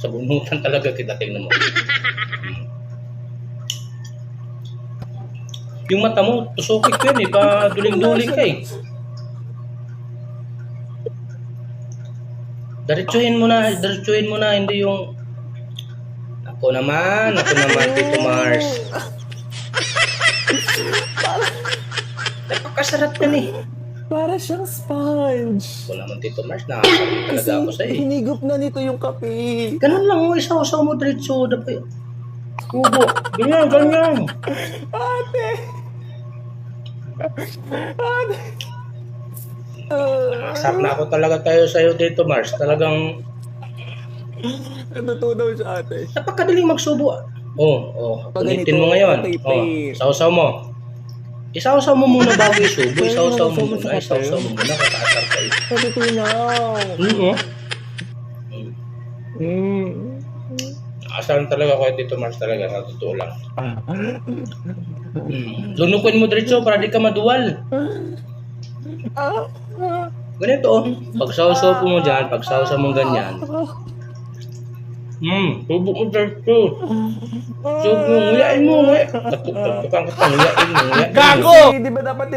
Sa bunutan talaga kita tingnan mo. Yung mata mo, tusukik ko yan eh, pa duling-duling ka eh. Diretsuhin mo na, diretsuhin mo na, hindi yung... Ako naman, ako naman, Tito Mars. Napakasarap yan eh. Para siyang sponge. Ako naman, Tito Mars, nakakasarap talaga ako sa eh. hinigop na nito yung kape. Ganun lang, oh, isaw-saw mo diretso. Dapat, kubo. Ganyan, ganyan. Ate! Ate! Ah, Sarap na ako talaga tayo sa'yo, Tito Mars. Talagang natutunaw siya ate. napakadaling magsubo. Oh, oh. Pag ganito, mo ngayon. tape, Oh, tape. sausaw mo. Isaw-saw mo muna bago isubo. Isaw-saw mo muna. Isaw-saw mo muna. Kakaasar kayo. Natutunaw. Oo. Mm. Asaran talaga ako Tito Mars talaga. Sa totoo lang. Ah. Hmm. Lunukin mo diretso para di ka maduwal. Ah. Ah. Ganito oh. Pag sausaw mo dyan, pag sausaw mo ganyan. Hmm, tubo mo diretso. So, nguyain mo, nguyain. Tukang kita, nguyain mo, nguyain mo. Gago! Di ba dapat